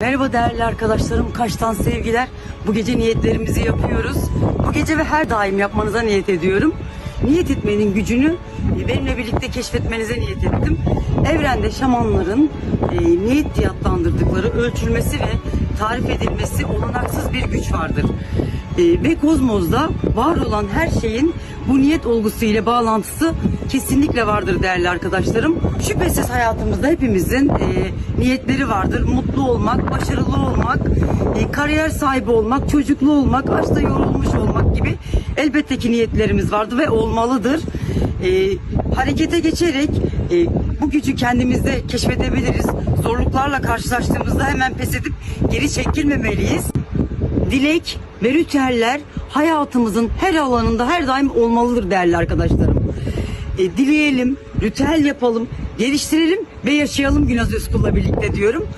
Merhaba değerli arkadaşlarım, kaçtan sevgiler. Bu gece niyetlerimizi yapıyoruz. Bu gece ve her daim yapmanıza niyet ediyorum. Niyet etmenin gücünü e, benimle birlikte keşfetmenize niyet ettim. Evrende şamanların e, niyet diye adlandırdıkları ölçülmesi ve tarif edilmesi olanaksız bir güç vardır. E, ve kozmozda var olan her şeyin bu niyet olgusu ile bağlantısı kesinlikle vardır değerli arkadaşlarım. Şüphesiz hayatımızda hepimizin e, niyetleri vardır. Mutlu olmak, başarılı olmak, e, kariyer sahibi olmak, çocuklu olmak, aşkta yorulmuş olmak gibi elbette ki niyetlerimiz vardır ve olmalıdır. E, harekete geçerek e, bu gücü kendimizde keşfedebiliriz. Zorluklarla karşılaştığımızda hemen pes edip geri çekilmemeliyiz dilek ve ritüeller hayatımızın her alanında her daim olmalıdır değerli arkadaşlarım. E, dileyelim, ritüel yapalım, geliştirelim ve yaşayalım Günaz Özkul'la birlikte diyorum.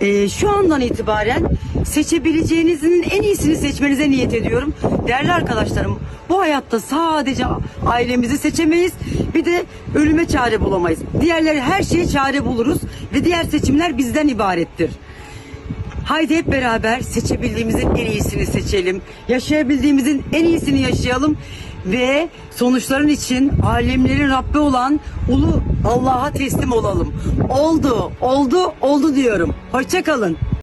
E, şu andan itibaren seçebileceğinizin en iyisini seçmenize niyet ediyorum. Değerli arkadaşlarım bu hayatta sadece ailemizi seçemeyiz bir de ölüme çare bulamayız. Diğerleri her şeye çare buluruz ve diğer seçimler bizden ibarettir. Haydi hep beraber seçebildiğimizin en iyisini seçelim. Yaşayabildiğimizin en iyisini yaşayalım. Ve sonuçların için alemlerin Rabbi olan ulu Allah'a teslim olalım. Oldu, oldu, oldu diyorum. Hoşçakalın.